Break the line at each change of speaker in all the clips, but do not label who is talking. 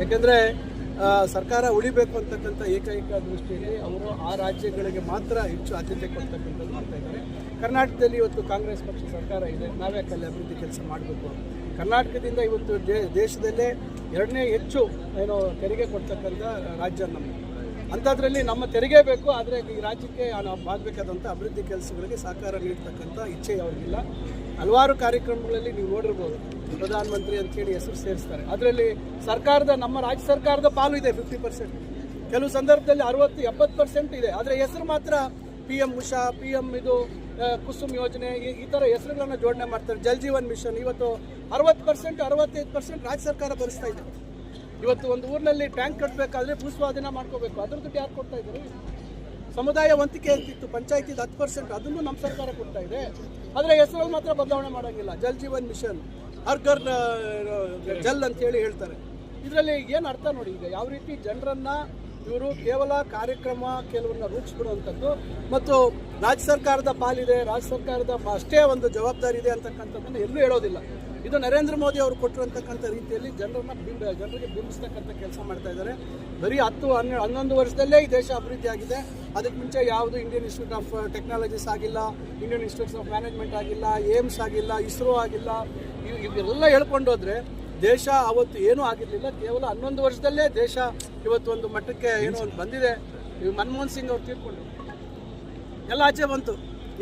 ಯಾಕೆಂದರೆ ಸರ್ಕಾರ ಉಳಿಬೇಕು ಅಂತಕ್ಕಂಥ ಏಕೈಕ ದೃಷ್ಟಿಯಲ್ಲಿ ಅವರು ಆ ರಾಜ್ಯಗಳಿಗೆ ಮಾತ್ರ ಹೆಚ್ಚು ಆದ್ಯತೆ ಕೊಡ್ತಕ್ಕಂಥದ್ದು ಮಾಡ್ತಾ ಇದ್ದಾರೆ. ಕರ್ನಾಟಕದಲ್ಲಿ ಇವತ್ತು ಕಾಂಗ್ರೆಸ್ ಪಕ್ಷ ಸರ್ಕಾರ ಇದೆ. ನಾವೇ ಅಲ್ಲಿ ಅಭಿವೃದ್ಧಿ ಕೆಲಸ ಮಾಡಬೇಕು. ಕರ್ನಾಟಕದಿಂದ ಇವತ್ತು ದೇಶದಲ್ಲೇ ಎರಡನೇ ಹೆಚ್ಚು ಏನು ತೆರಿಗೆ ಕೊಡ್ತಕ್ಕಂಥ ರಾಜ್ಯ ನಮಗೆ ಅಂಥದ್ರಲ್ಲಿ ನಮ್ಮ ತೆರಿಗೆ ಬೇಕು, ಆದರೆ ಈ ರಾಜ್ಯಕ್ಕೆ ನಾವು ಆಗಬೇಕಾದಂಥ ಅಭಿವೃದ್ಧಿ ಕೆಲಸಗಳಿಗೆ ಸಹಕಾರ ನೀಡ್ತಕ್ಕಂಥ ಇಚ್ಛೆ ಅವರಿಗಿಲ್ಲ. ಹಲವಾರು ಕಾರ್ಯಕ್ರಮಗಳಲ್ಲಿ ನೀವು ನೋಡಿರ್ಬೋದು. ಪ್ರಧಾನಮಂತ್ರಿ ಅಂತ ಕೇಳಿ ಹೆಸರು ಸೇರಿಸ್ತಾರೆ. ಅದರಲ್ಲಿ ಸರ್ಕಾರದ, ನಮ್ಮ ರಾಜ್ಯ ಸರ್ಕಾರದ ಪಾಲು ಇದೆ ಫಿಫ್ಟಿ ಪರ್ಸೆಂಟ್ ಕೆಲವು ಸಂದರ್ಭದಲ್ಲಿ ಅರವತ್ತು, ಎಪ್ಪತ್ತು ಪರ್ಸೆಂಟ್ ಇದೆ. ಆದರೆ ಹೆಸರು ಮಾತ್ರ P M Usha P M ಇದು ಕುಸುಮ್ ಯೋಜನೆ, ಈ- ಈ ಥರ ಹೆಸರುಗಳನ್ನ ಜೋಡಣೆ ಮಾಡ್ತಾರೆ. ಜಲ್ ಜೀವನ್ ಮಿಷನ್, ಇವತ್ತು ಅರವತ್ತು ಪರ್ಸೆಂಟ್ ಅರವತ್ತೈದು ಪರ್ಸೆಂಟ್ ರಾಜ್ಯ ಸರ್ಕಾರ ಭರಿಸ್ತಾ ಇದೆ. ಇವತ್ತು ಒಂದು ಊರಿನಲ್ಲಿ ಟ್ಯಾಂಕ್ ಕಟ್ಟಬೇಕಾದ್ರೆ ಭೂಸ್ವಾಧೀನ ಮಾಡ್ಕೋಬೇಕು. ಅದ್ರ ದುಡ್ಡು ಯಾರು ಕೊಡ್ತಾ ಇದ್ದಾರೆ? ಸಮುದಾಯ ವಂತಿಕೆ ಅಂತಿತ್ತು ಪಂಚಾಯತಿ ಹತ್ತು ಪರ್ಸೆಂಟ್ ಅದನ್ನು ನಮ್ಮ ಸರ್ಕಾರ ಕೊಡ್ತಾ ಇದೆ. ಆದರೆ ಹೆಸರಲ್ಲಿ ಮಾತ್ರ ಬದಲಾವಣೆ ಮಾಡೋಂಗಿಲ್ಲ. ಜಲ್ ಜೀವನ್ ಮಿಷನ್. ಹರ್ಗರ್ ಜಲ್ ಅಂತೇಳಿ ಹೇಳ್ತಾರೆ. ಇದರಲ್ಲಿ ಏನು ಅರ್ಥ ನೋಡಿ, ಈಗ ಯಾವ ರೀತಿ ಜನರನ್ನ ಇವರು ಕೇವಲ ಕಾರ್ಯಕ್ರಮ ಕೆಲವನ್ನ ರೂಪಿಸ್ಬಿಡುವಂಥದ್ದು ಮತ್ತು ರಾಜ್ಯ ಸರ್ಕಾರದ ಪಾಲಿದೆ, ರಾಜ್ಯ ಸರ್ಕಾರದ ಅಷ್ಟೇ ಒಂದು ಜವಾಬ್ದಾರಿ ಇದೆ ಅಂತಕ್ಕಂಥದ್ದನ್ನು ಎಲ್ಲೂ ಹೇಳೋದಿಲ್ಲ. ಇದು ನರೇಂದ್ರ ಮೋದಿ ಅವರು ಕೊಟ್ಟಿರತಕ್ಕಂಥ ರೀತಿಯಲ್ಲಿ ಜನರನ್ನ ಬಿಂಬ, ಜನರಿಗೆ ಬಿಂಬಿಸ್ತಕ್ಕಂಥ ಕೆಲಸ ಮಾಡ್ತಾ ಇದ್ದಾರೆ. ಬರೀ ಹತ್ತು ಹನ್ನೆರಡು ಹನ್ನೊಂದು ವರ್ಷದಲ್ಲೇ ಈ ದೇಶ ಅಭಿವೃದ್ಧಿ ಆಗಿದೆ. ಅದಕ್ಕೆ ಮುಂಚೆ ಯಾವುದು ಇಂಡಿಯನ್ ಇನ್ಸ್ಟಿಟ್ಯೂಟ್ ಆಫ್ ಟೆಕ್ನಾಲಜೀಸ್ ಆಗಿಲ್ಲ ಇಂಡಿಯನ್ ಇನ್ಸ್ಟಿಟ್ಯೂಟ್ಸ್ ಆಫ್ ಮ್ಯಾನೇಜ್ಮೆಂಟ್ ಆಗಿಲ್ಲ ಏಮ್ಸ್ ಆಗಿಲ್ಲ ಇಸ್ರೋ ಆಗಿಲ್ಲ, ಇವ್- ಇವೆಲ್ಲ ಹೇಳ್ಕೊಂಡೋದ್ರೆ ದೇಶ ಅವತ್ತು ಏನೂ ಆಗಿರಲಿಲ್ಲ. ಕೇವಲ ಹನ್ನೊಂದು ವರ್ಷದಲ್ಲೇ ದೇಶ ಇವತ್ತು ಒಂದು ಮಟ್ಟಕ್ಕೆ ಏನೋ ಒಂದು ಬಂದಿದೆ. ಇವು ಮನಮೋಹನ್ ಸಿಂಗ್ ಅವ್ರು ತೀರ್ಕೊಂಡ್ರು ಎಲ್ಲ ಆಚೆ ಬಂತು.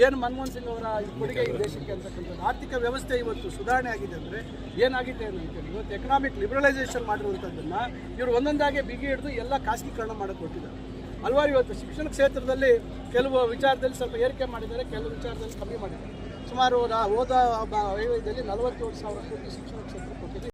ಏನು ಮನಮೋಹನ್ ಸಿಂಗ್ ಅವರ ಕೊಡುಗೆ ಈ ದೇಶಕ್ಕೆ ಅಂತಕ್ಕಂಥದ್ದು. ಆರ್ಥಿಕ ವ್ಯವಸ್ಥೆ ಇವತ್ತು ಸುಧಾರಣೆ ಆಗಿದೆ ಅಂದರೆ ಏನಾಗಿದೆ ಅಂತೇಳಿ ಇವತ್ತು ಎಕನಾಮಿಕ್ ಲಿಬರಲೈಸೇಷನ್ ಮಾಡಿರುವಂಥದ್ದನ್ನು ಇವರು ಒಂದೊಂದಾಗೆ ಬಿಗಿ ಹಿಡಿದು ಎಲ್ಲ ಖಾಸಗೀಕರಣ ಮಾಡಕ್ಕೆ ಕೊಟ್ಟಿದ್ದಾರೆ ಹಲವಾರು ಇವತ್ತು ಶಿಕ್ಷಣ ಕ್ಷೇತ್ರದಲ್ಲಿ ಕೆಲವು ವಿಚಾರದಲ್ಲಿ ಸ್ವಲ್ಪ ಏರಿಕೆ ಮಾಡಿದ್ದಾರೆ, ಕೆಲವು ವಿಚಾರದಲ್ಲಿ ಕಮ್ಮಿ ಮಾಡಿದ್ದಾರೆ. ಸುಮಾರು ಹೋದ ವೈವಧ್ಯದಲ್ಲಿ ನಲವತ್ತೇಳು ಸಾವಿರ ಕೋಟಿ ಶಿಕ್ಷಣ ಕ್ಷೇತ್ರಕ್ಕೆ